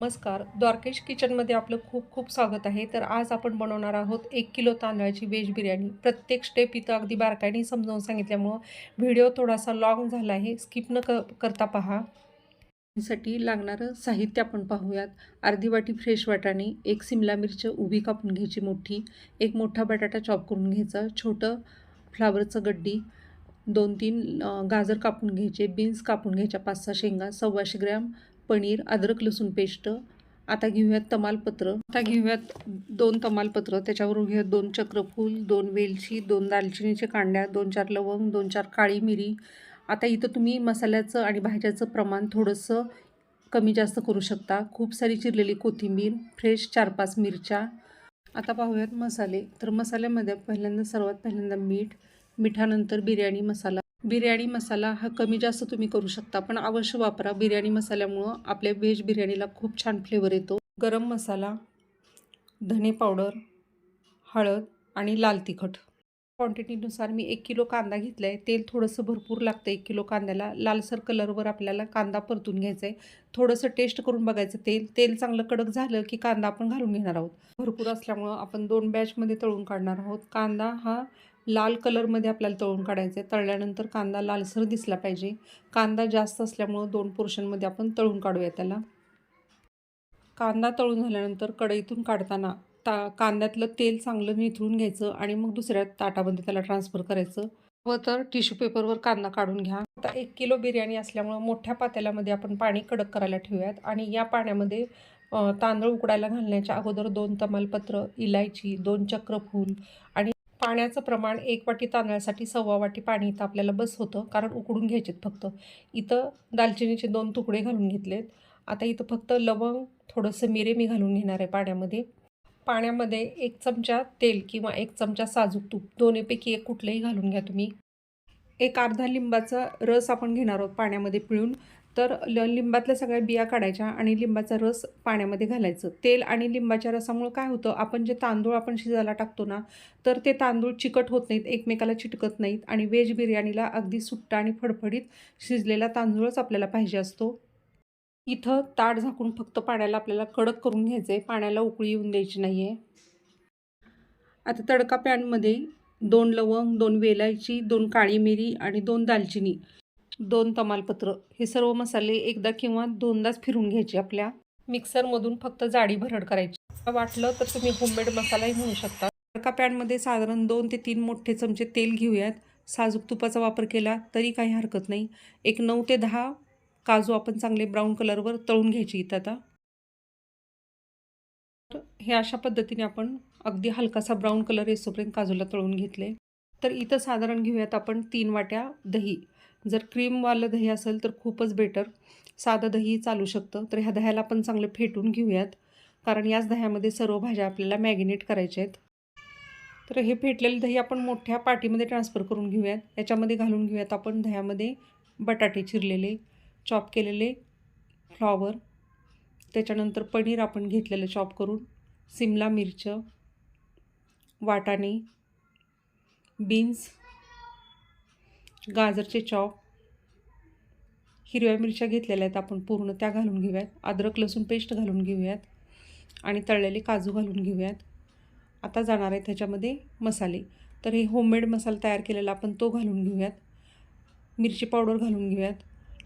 नमस्कार. द्वारकेश किचनमध्ये आपलं खूप खूप स्वागत आहे. तर आज आपण बनवणार आहोत एक किलो तांदळाची वेज बिर्याणी. प्रत्येक स्टेप इथं अगदी बारकाईने समजावून सांगितल्यामुळं व्हिडिओ थोडासा लॉंग झाला आहे. स्किप न क करता पहा. साठी लागणारं साहित्य आपण पाहूयात. अर्धी वाटी फ्रेश वाटाणे एक सिमला मिरच उभी कापून घ्यायची मोठी एक मोठा बटाटा चॉप करून घ्यायचा छोटं फ्लावरचं गड्डी दोन तीन गाजर कापून घ्यायचे बीन्स कापून घ्यायच्या पाच सहा शेंगा सव्वाशे ग्रॅम पनीर अद्रक लसूण पेस्ट. आता घेऊयात तमालपत्र. आता घेऊयात दोन तमालपत्र. त्याच्यावर घेऊयात दोन चक्रफूल दोन वेलची दोन दालचिनीचे कांड्या दोन चार लवंग दोन चार काळी मिरी. आता इथं तुम्ही मसाल्याचं आणि भाज्याचं प्रमाण थोडंसं कमी जास्त करू शकता. खूप सारी चिरलेली कोथिंबीर फ्रेश चार पाच मिरच्या. आता पाहूयात मसाले. तर मसाल्यामध्ये पहिल्यांदा सर्वात पहिल्यांदा मीठ मिठानंतर बिर्याणी मसाला. बिर्याणी मसाला हा कमी जास्त तुम्ही करू शकता पण अवश्य वापरा. बिर्याणी मसाल्यामुळं आपल्या व्हेज बिर्याणीला खूप छान फ्लेवर येतो. गरम मसाला धने पावडर हळद आणि लाल तिखट. क्वांटिटीनुसार मी एक किलो कांदा घेतला आहे तेल थोडंसं भरपूर लागतं एक किलो कांद्याला. लालसर कलरवर आपल्याला कांदा परतून घ्यायचा आहे थोडंसं टेस्ट करून बघायचं तेल. तेल चांगलं कडक झालं की कांदा आपण घालून घेणार आहोत. भरपूर असल्यामुळं आपण दोन बॅचमध्ये तळून काढणार आहोत. कांदा हा लाल कलरमध्ये आपल्याला तळून काढायचं आहे तळल्यानंतर कांदा लालसर दिसला पाहिजे. कांदा जास्त असल्यामुळं दोन पोर्शनमध्ये आपण तळून काढूया त्याला. कांदा तळून झाल्यानंतर कढईतून काढताना ता कांद्यातलं तेल चांगलं निथळून घ्यायचं आणि मग दुसऱ्या ताटामध्ये त्याला ट्रान्सफर करायचं. व तर टिश्यू पेपरवर कांदा काढून घ्या. आता एक किलो बिर्याणी असल्यामुळं मोठ्या पातेल्यामध्ये आपण पाणी कडक करायला ठेवूयात आणि या पाण्यामध्ये तांदूळ उकडायला घालण्याच्या अगोदर दोन तमालपत्र इलायची दोन चक्रफूल आणि पाण्याचं प्रमाण एक वाटी तांदळासाठी सव्वा वाटी पाणी इथं आपल्याला बस होतं कारण उकडून घ्यायचेत फक्त. इथं दालचिनीचे दोन तुकडे घालून घेतलेत. आता इथं फक्त लवंग थोडंसं मिरे मी घालून घेणार आहे पाण्यामध्ये. पाण्यामध्ये एक चमचा तेल किंवा एक चमचा साजूक तूप दोन्हीपैकी एक कुठलंही घालून घ्या तुम्ही. एक अर्धा लिंबाचा रस आपण घेणार आहोत पाण्यामध्ये पिळून. तर ल लिंबातल्या सगळ्या बिया काढायच्या आणि लिंबाचा रस पाण्यामध्ये घालायचं. तेल आणि लिंबाच्या रसामुळं काय होतं आपण जे तांदूळ आपण शिजायला टाकतो ना तर ते तांदूळ चिकट होत नाहीत एकमेकाला चिटकत नाहीत आणि व्हेज बिर्याणीला अगदी सुट्टा आणि फडफडीत शिजलेला तांदूळच आपल्याला पाहिजे असतो. इथं ताट झाकून फक्त पाण्याला आपल्याला कडक करून घ्यायचं आहे पाण्याला उकळी येऊन द्यायची नाही आहे आता तडका पॅनमध्ये दोन लवंग दोन वेलायची दोन काळी मिरी आणि दोन दालचिनी. दोन तमालपत्र. हे सर्व मसाले एकदा किंवा दोनदाच फिरून घ्यायचे आपल्या मिक्सरमधून फक्त जाडी भरड करायची. वाटलं तर तुम्ही होममेड मसालाही म्हणू शकता. तडका पॅनमध्ये साधारण दोन ते तीन मोठे चमचे तेल घेऊयात. साजूक तुपाचा वापर केला तरी काही हरकत नाही. एक नऊ ते दहा काजू आपण चांगले ब्राऊन कलरवर तळून घ्यायची इथं आता. तर हे अशा पद्धतीने आपण अगदी हलकासा ब्राऊन कलर येसोपर्यंत काजूला तळून घेतले. तर इथं साधारण घेऊयात आपण तीन वाट्या दही. जर क्रीमवालं दही असेल तर खूपच बेटर साधं दही चालू शकतं. तर ह्या दह्याला आपण चांगलं फेटून घेऊयात. कारण याच दह्यामध्ये सर्व भाज्या आपल्याला मॅगिनेट करायच्या आहेत. तर हे फेटलेलं दही आपण मोठ्या पाटीमध्ये ट्रान्सफर करून घेऊयात. याच्यामध्ये घालून घेऊयात आपण दह्यामध्ये बटाटे चिरलेले चॉप केलेले फ्लॉवर त्याच्यानंतर पनीर आपण घेतलेलं चॉप करून सिमला मिरच वाटाणे बीन्स गाजरचे चॉप हिरव्या मिरच्या घेतलेल्या आहेत आपण पूर्ण त्या घालून घेऊयात. अद्रक लसूण पेस्ट घालून घेऊयात. आणि तळलेले काजू घालून घेऊयात. आता जाणार आहे त्याच्यामध्ये मसाले. तर हे होममेड मसाला तयार केलेला आपण तो घालून घेऊयात. मिरची पावडर घालून घेऊयात.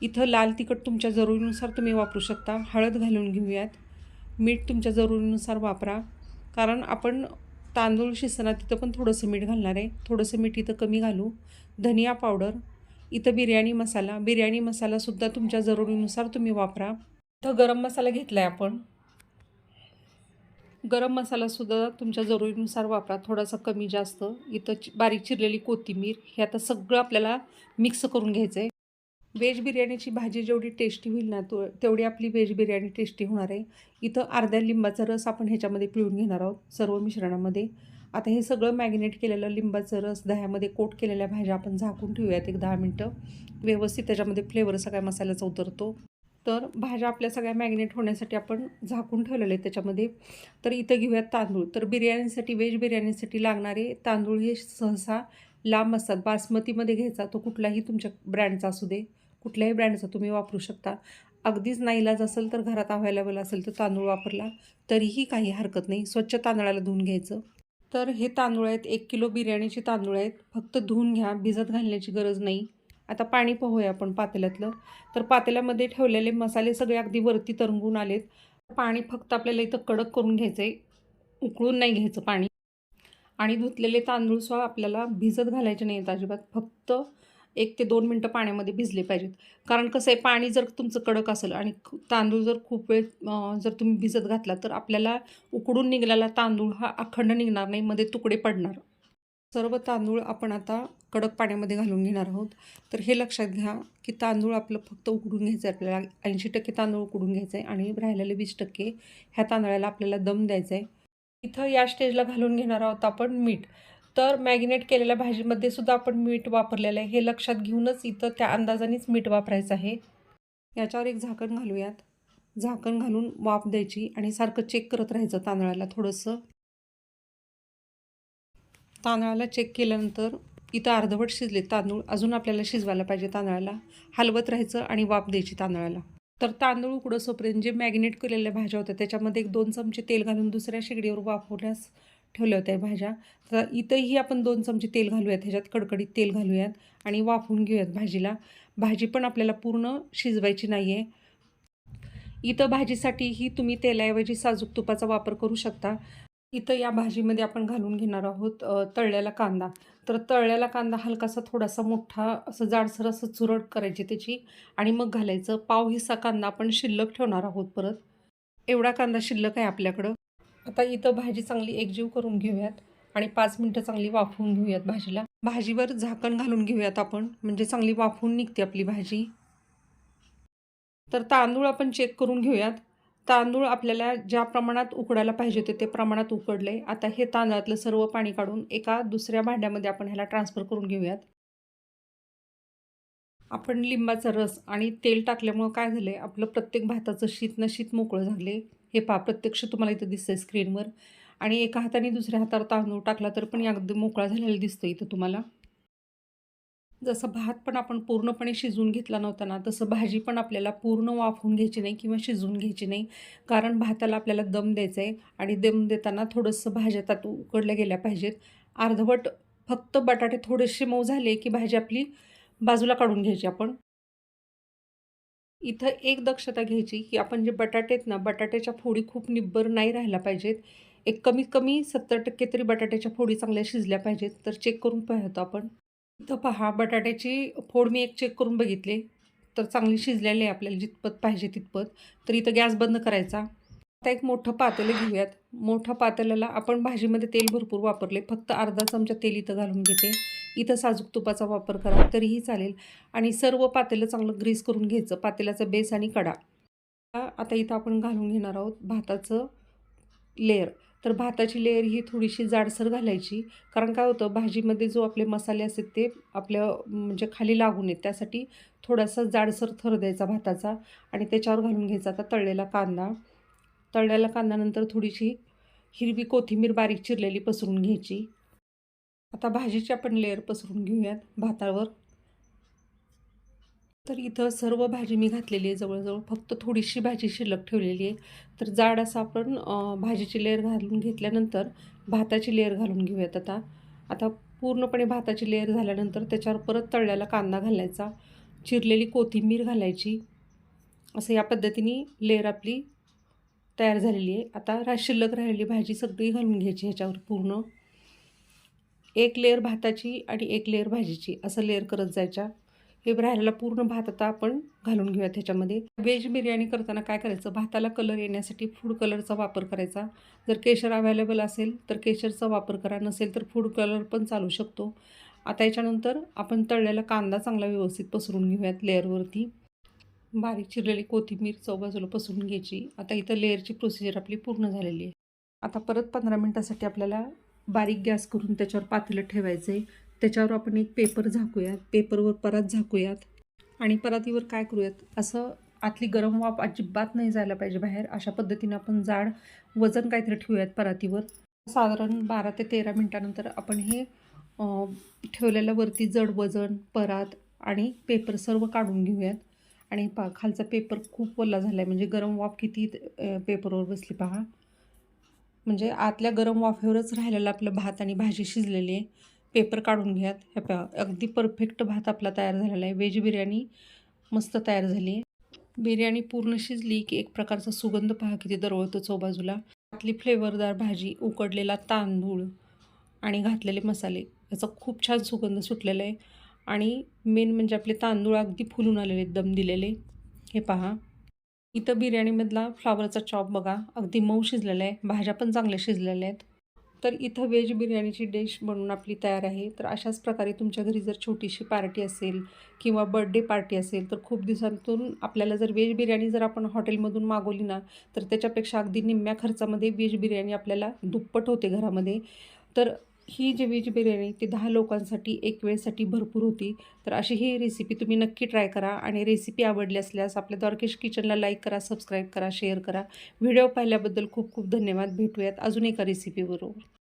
इथं लाल तिखट तुमच्या जरुरीनुसार तुम्ही वापरू शकता. हळद घालून घेऊयात. मीठ तुमच्या जरुरीनुसार वापरा. कारण आपण तांदूळ शिजताना तिथं पण थोडंसं मीठ घालणार आहे. थोडंसं मीठ इथं कमी घालू. धनिया पावडर इथं बिर्याणी मसाला. बिर्याणी मसालासुद्धा तुमच्या जरुरीनुसार तुम्ही वापरा. इथं गरम मसाला घेतला आहे आपण. गरम मसालासुद्धा तुमच्या जरुरीनुसार वापरा. थोडासा कमी जास्त. इथं चि बारीक चिरलेली कोथिंबीर. हे आता सगळं आपल्याला मिक्स करून घ्यायचं आहे व्हेज बिर्याणीची भाजी जेवढी टेस्टी होईल ना तो तेवढी आपली व्हेज बिर्याणी टेस्टी होणार आहे. इथं अर्ध्या लिंबाचा रस आपण ह्याच्यामध्ये पिळून घेणार आहोत सर्व मिश्रणामध्ये. आता हे सगळं मॅगिनेट केलेलं लिंबाचं रस दह्यामध्ये कोट केलेल्या भाज्या आपण झाकून ठेवूयात एक दहा मिनटं. व्यवस्थित त्याच्यामध्ये फ्लेवर सगळ्या मसाल्याचा उतरतो. तर भाज्या आपल्या सगळ्या मॅग्नेट होण्यासाठी आपण झाकून ठेवलेले आहेत त्याच्यामध्ये. तर इथं घेऊयात तांदूळ. तर बिर्याणीसाठी व्हेज बिर्याणीसाठी लागणारे तांदूळ हे सहसा लांब असतात. बासमतीमध्ये घ्यायचा तो कुठलाही तुमच्या ब्रँडचा असू दे कुठल्याही ब्रँडचा तुम्ही वापरू शकता. अगदीच नाईलाज असेल तर घरात अवेलेबल असेल तर तांदूळ वापरला तरीही काही हरकत नाही. स्वच्छ तांदळाला धुवून घ्यायचं. तर हे तांदूळ आहेत. एक किलो बिर्याणीचे तांदूळ आहेत. फक्त धुवून घ्या. भिजत घालण्याची गरज नाही. आता पाणी पोहूया आपण पातेल्यातलं. तर पातेल्यामध्ये ठेवलेले मसाले सगळे अगदी वरती तरंगून आलेत. पाणी फक्त आपल्याला इथं कडक करून घ्यायचं आहे उकळून नाही घ्यायचं पाणी. आणि धुतलेले तांदूळ सुद्धा आपल्याला भिजत घालायचे नाहीत अजिबात. फक्त एक ते दोन मिनटं पाण्यामध्ये भिजले पाहिजेत. कारण कसं आहे पाणी जर तुमचं कडक असेल आणि तांदूळ जर खूप वेळ जर तुम्ही भिजत घातला तर आपल्याला उकडून निघालेला तांदूळ हा अखंड निघणार नाही मध्ये तुकडे पडणार. सर्व तांदूळ आपण आता कडक पाण्यामध्ये घालून घेणार आहोत. तर हे लक्षात घ्या की तांदूळ आपलं फक्त उकडून घ्यायचं आहे आपल्याला ऐंशी टक्के तांदूळ उकडून घ्यायचं आहे आणि राहिलेले वीस टक्के ह्या तांदळाला आपल्याला दम द्यायचा आहे. इथं या स्टेजला घालून घेणार आहोत आपण मीठ. तर मॅगिनेट केलेल्या भाजीमध्ये सुद्धा आपण मीठ वापरलेलं आहे. हे लक्षात घेऊनच इथं त्या अंदाजानेच मीठ वापरायचं आहे. याच्यावर एक झाकण घालूयात. झाकण घालून वाफ द्यायची आणि सारखं चेक करत राहायचं तांदळाला थोडंसं. तांदळाला चेक केल्यानंतर इथं अर्धवट शिजले तांदूळ अजून आपल्याला शिजवायला पाहिजे तांदळाला. हलवत राहायचं आणि वाफ द्यायची तांदळाला. तर तांदूळ उकडोसोपर्यंत जे मॅग्नेट केलेल्या भाज्या होत्या त्याच्यामध्ये एक दोन चमचे तेल घालून दुसऱ्या शेगडीवर वाफवण्यास ठेवल्या होत्या भाज्या. तर इथंही आपण दोन चमचे तेल घालूयात ह्याच्यात कडकडीत तेल घालूयात आणि वाफवून घेऊयात भाजीला. भाजी पण आपल्याला पूर्ण शिजवायची नाही आहे इथं भाजीसाठीही तुम्ही तेलाऐवजी साजूक तुपाचा वापर करू शकता. इथं या भाजीमध्ये आपण घालून घेणार आहोत तळलेला कांदा. तर तळलेला कांदा हलकासा थोडासा मोठा असं जाडसर असं चुरट करायची त्याची आणि मग घालायचं. पाव हिस्सा कांदा आपण शिल्लक ठेवणार आहोत परत. एवढा कांदा शिल्लक आहे आपल्याकडं. आता इथं भाजी चांगली एकजीव करून घेऊयात आणि पाच मिनटं चांगली वाफवून घेऊयात भाजीला. भाजीवर झाकण घालून घेऊयात आपण. म्हणजे चांगली वाफवून निघते आपली भाजी. तर तांदूळ आपण चेक करून घेऊयात. तांदूळ आपल्याला ज्या प्रमाणात उकडायला पाहिजे होते ते प्रमाणात उकडले. आता हे तांदळातलं सर्व पाणी काढून एका दुसऱ्या भांड्यामध्ये आपण ह्याला ट्रान्सफर करून घेऊयात. आपण लिंबाचा रस आणि तेल टाकल्यामुळं काय झालं आहे आपलं प्रत्येक भाताचं शीत न शीत मोकळं झाले हे पा प्रत्यक्ष तुम्हाला इथं दिसतं आहे स्क्रीनवर आणि एका हाताने दुसऱ्या हातावर तांदूळ टाकला तर पण अगदी मोकळा झालेला दिसतो इथं तुम्हाला. जसं भात पण आपण पूर्णपणे शिजवून घेतला नव्हता ना तसं भाजी पण आपल्याला पूर्ण वाफवून घ्यायची नाही किंवा शिजवून घ्यायची नाही. कारण भाताला आपल्याला दम द्यायचा आहे आणि दम देताना थोडंसं भाज्या त्यात उकडल्या गेल्या पाहिजेत. अर्धवट फक्त बटाटे थोडेसे मऊ झाले की भाजी आपली बाजूला काढून घ्यायची आपण. इथं एक दक्षता घ्यायची की आपण जे बटाटे आहेत ना बटाट्याच्या फोडी खूप निब्बर नाही राहिला पाहिजेत. एक कमीत कमी सत्तर टक्के तरी बटाट्याच्या फोडी चांगल्या शिजल्या पाहिजेत. तर चेक करून पाहतो आपण. इथं पहा बटाट्याची फोड मी एक चेक करून बघितले. तर चांगली शिजलेली आहे आपल्याला जितपत पाहिजे तितपत. तर इथं गॅस बंद करायचा. आता एक मोठं पातेलं घेऊयात. मोठ्या पातेल्याला आपण भाजीमध्ये तेल भरपूर वापरले. फक्त अर्धा चमचा तेल इथं घालून घेते. इथं साजूक तुपाचा वापर करा तरीही चालेल. आणि सर्व पातेलं चांगलं ग्रीस करून घ्यायचं पातेल्याचा बेस आणि कडा. आता इथं आपण घालून घेणार आहोत भाताचं लेअर. तर भाताची लेअर ही थोडीशी जाडसर घालायची. कारण काय होतं भाजीमध्ये जो आपले मसाले असतात ते आपल्या म्हणजे खाली लागू नयेत त्यासाठी थोडासा जाडसर थर द्यायचा भाताचा आणि त्याच्यावर घालून घ्यायचा आता तळलेला कांदा. तळलेला कांद्यानंतर थोडीशी हिरवी कोथिंबीर बारीक चिरलेली पसरून घ्यायची. आता भाजीची आपण लेअर पसरून घेऊयात भातावर. तर इथं सर्व भाजी मी घातलेली आहे जवळजवळ. फक्त थोडीशी भाजी शिल्लक ठेवलेली आहे. तर जाड असं आपण भाजीची लेअर घालून घेतल्यानंतर भाताची लेअर घालून घेऊयात आता. आता पूर्णपणे भाताची लेअर झाल्यानंतर त्याच्यावर परत तळल्याला कांदा घालायचा. चिरलेली कोथिंबीर घालायची. असं या पद्धतीने लेअर आपली तयार झालेली आहे. आता रा शिल्लक राहिलेली भाजी सगळी घालून घ्यायची ह्याच्यावर पूर्ण. एक लेअर भाताची आणि एक लेअर भाजीची असं लेअर करत जायच्या. हे राहिलेला पूर्ण भात आता आपण घालून घेऊयात त्याच्यामध्ये. व्हेज बिर्याणी करताना काय करायचं? भाताला कलर येण्यासाठी फूड कलरचा वापर करायचा. जर केशर अवेलेबल असेल तर केशरचा वापर करा. नसेल तर फूड कलर पण चालू शकतो. आता याच्यानंतर आपण तळलेला कांदा चांगला व्यवस्थित पसरून घेऊयात लेअरवरती बारीक चिरलेली कोथिंबीर चौबाजूला पसरून घ्यायची. आता इथं लेअरची प्रोसिजर आपली पूर्ण झालेली आहे. आता परत पंधरा मिनटासाठी आपल्याला बारीक गॅस करून त्याच्यावर पातेलं ठेवायचं आहे त्याच्यावर आपण एक पेपर झाकूयात. पेपरवर परत झाकूयात. आणि परातीवर काय करूयात? असं आतली गरम वाफ अजिबात नाही जायला पाहिजे बाहेर. अशा पद्धतीनं आपण जाड वजन काहीतरी ठेवूयात परातीवर. साधारण बारा ते तेरा मिनटानंतर आपण हे ठेवलेलं वरती जड वजन परात आणि पेपर सर्व काढून घेऊयात. आणि पा खालचा पेपर खूप ओला झाला आहे म्हणजे गरम वाफ किती पेपरवर बसली पहा. म्हणजे आतल्या गरम वाफेवरच राहिलेला आपलं भात आणि भाजी शिजलेली आहे. पेपर काढून घ्यात हे पहा अगदी परफेक्ट भात आपला तयार झालेला आहे. व्हेज बिर्याणी मस्त तयार झाली आहे. बिर्याणी पूर्ण शिजली की एक प्रकारचा सुगंध पहा किती दरवळतो चौबाजूला. आतली फ्लेवरदार भाजी उकडलेला तांदूळ आणि घातलेले मसाले. याचा खूप छान सुगंध सुटलेला आहे. आणि मेन म्हणजे आपले तांदूळ अगदी फुलून आलेले दम दिलेले. हे पहा. इथं बिर्याणीमधला फ्लावरचा चॉप बघा. अगदी मऊ शिजलेला आहे. भाज्या पण चांगल्या शिजलेल्या आहेत. तर इथं व्हेज बिर्याणीची डिश बनवून आपली तयार आहे. तर अशाच प्रकारे तुमच्या घरी जर छोटीशी पार्टी असेल किंवा बर्थडे पार्टी असेल तर खूप दिवसांतून आपल्याला जर व्हेज बिर्याणी जर आपण हॉटेलमधून मागवली ना तर त्याच्यापेक्षा अगदी निम्म्या खर्चामध्ये व्हेज बिर्याणी आपल्याला दुप्पट होते घरामध्ये. तर ही जी व्हेज बिर्याणी ती दहा लोकांसाठी एक वेळेसाठी भरपूर होती. तर अशी ही रेसिपी तुम्ही नक्की ट्राय करा आणि रेसिपी आवडली असल्यास आपल्या द्वारकेश किचनला लाईक करा सबस्क्राईब करा शेअर करा. व्हिडिओ पाहिल्याबद्दल खूप खूप धन्यवाद. भेटूयात अजून एका रेसिपीबरोबर